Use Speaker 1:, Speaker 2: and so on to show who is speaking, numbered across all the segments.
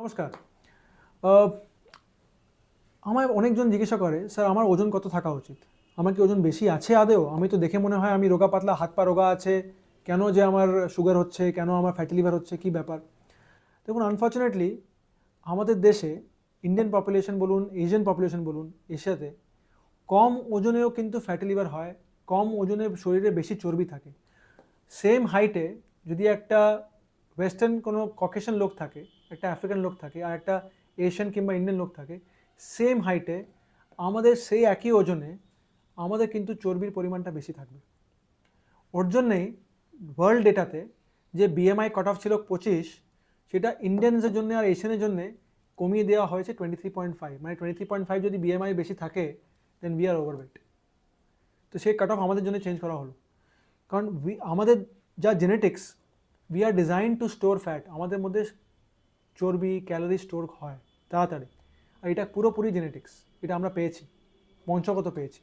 Speaker 1: নমস্কার। আমায় অনেকজন জিজ্ঞাসা করে, স্যার, আমার ওজন কত থাকা উচিত? আমার কি ওজন বেশি আছে আদেও আমি তো দেখে মনে হয় আমি রোগা পাতলা, হাত পা রোগা আছে। কেন যে আমার সুগার হচ্ছে? কেন আমার ফ্যাটি লিভার হচ্ছে? কি ব্যাপার? দেখুন আনফর্চুনেটলি আমাদের দেশে ইন্ডিয়ান পপুলেশন বলুন এশিয়ান পপুলেশন বলুন, এশিয়াতে কম ওজনেও কিন্তু ফ্যাটি লিভার হয়, কম ওজনে শরীরে বেশি চর্বি থাকে। সেম হাইটে যদি একটা ওয়েস্টার্ন কোনো ককেশন লোক থাকে, একটা আফ্রিকান লোক থাকে, আর একটা এশিয়ান কিংবা ইন্ডিয়ান লোক থাকে সেম হাইটে আমাদের সেই একই ওজনে আমাদের কিন্তু চর্বির পরিমাণটা বেশি থাকবে। ওর জন্যেই ওয়ার্ল্ড ডেটাতে যে বিএমআই কাট অফ ছিল পঁচিশ, সেটা ইন্ডিয়ানসের জন্য আর এশিয়ানের জন্য কমিয়ে দেওয়া হয়েছে টোয়েন্টি থ্রি পয়েন্ট ফাইভ মানে টোয়েন্টি থ্রি পয়েন্ট ফাইভ যদি বিএমআই বেশি থাকে দেন উই আর ওভারওয়েট তো সেই কাট অফ আমাদের জন্য চেঞ্জ করা হলো। কারণ আমাদের যা genetics we are design to store fat আমাদের মধ্যে চর্বি ক্যালোরি স্টোর হয় তাড়াতাড়ি। আর এটা পুরোপুরি জেনেটিক্স এটা আমরা পেয়েছি বংশগত পেয়েছি।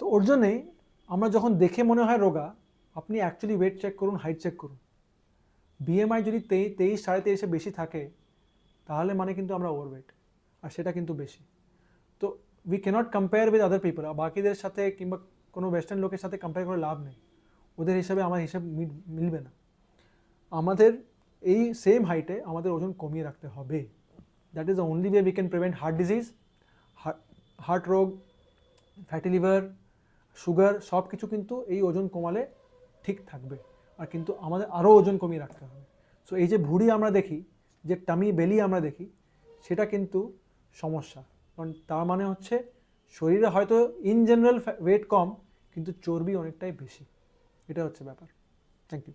Speaker 1: তো ওর জন্যেই আমরা যখন দেখে মনে হয় রোগা, আপনি অ্যাকচুয়ালি ওয়েট চেক করুন হাইট চেক করুন। বিএমআই যদি তেই, তেইশ, সাড়ে তেইশে বেশি থাকে, তাহলে মানে কিন্তু আমরা ওভারওয়েট আর সেটা কিন্তু বেশি। তো we can't compare with other people বাকিদের সাথে কিংবা কোনো ওয়েস্টার্ন লোকের সাথে কম্পেয়ার করে লাভ নেই। ওদের হিসাবে আমার হিসাব মিলবে না। আমাদের এই সেম হাইটে আমাদের ওজন কমিয়ে রাখতে হবে। That is the only way we can prevent heart disease heart রোগ ফ্যাটি লিভার সুগার সব কিছু কিন্তু এই ওজন কমালে ঠিক থাকবে। আর কিন্তু আমাদের আরও ওজন কমিয়ে রাখতে হবে। সো এই যে ভুঁড়ি আমরা দেখি, যে টামি বেলি আমরা দেখি, সেটা কিন্তু সমস্যা। কারণ তার মানে হচ্ছে শরীরে হয়তো ইন জেনারেল ওয়েট কম, কিন্তু চর্বি অনেকটাই বেশি। এটা হচ্ছে ব্যাপার। Thank you